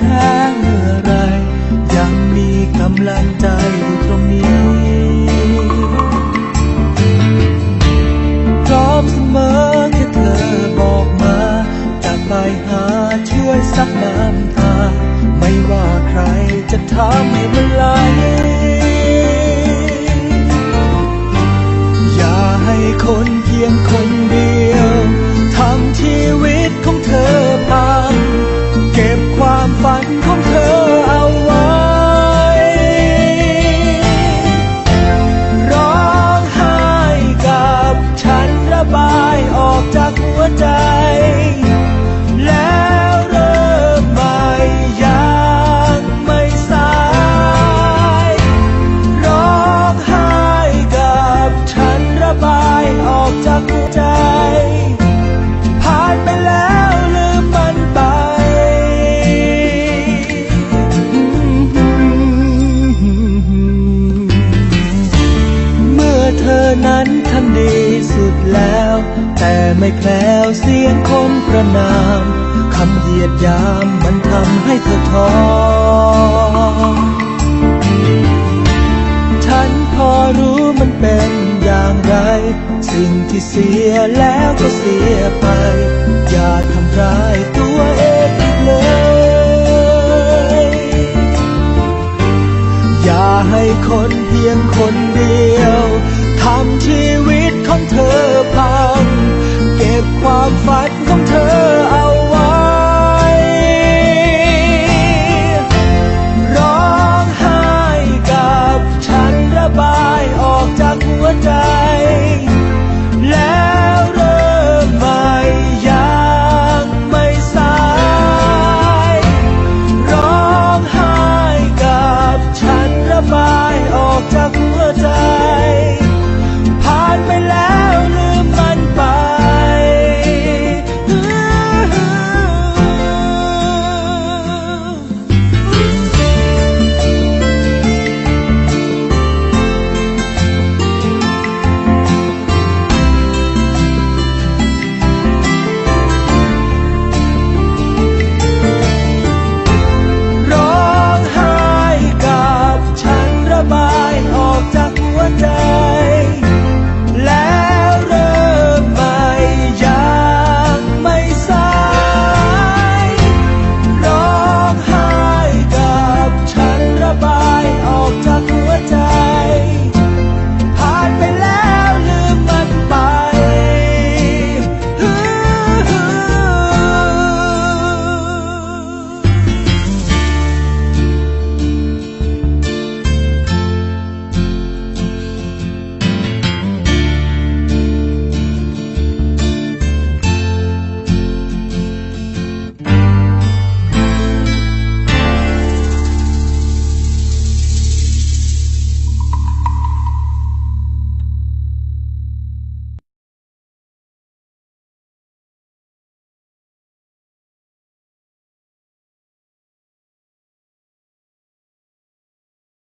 แท้เมื่อไร ยังมีกำลังใจอยู่ตรงนี้ พร้อมเสมอแค่เธอบอกมาจะไปหาช่วยซับน้ำตา ไม่ว่าใครจะทำให้มันไหลอย่าให้คน ฝันของเธอเอาไว้ ร้องไห้กับฉันระบายออกจากหัวใจ แล้วเริ่มใหม่ยังไม่สาย ร้องไห้กับฉันระบายออกจากหัวใจ เธอนั้นทำดีสุดแล้ว แต่ไม่แคล้วเสียงคนประนามคำเหยียดยามมันทำให้เธอท้อฉันพอรู้มันเป็นอย่างไร สิ่งที่เสียแล้วก็เสียไป อย่าทำร้ายตัวเองอีกเลยอย่าให้คนเพียงคน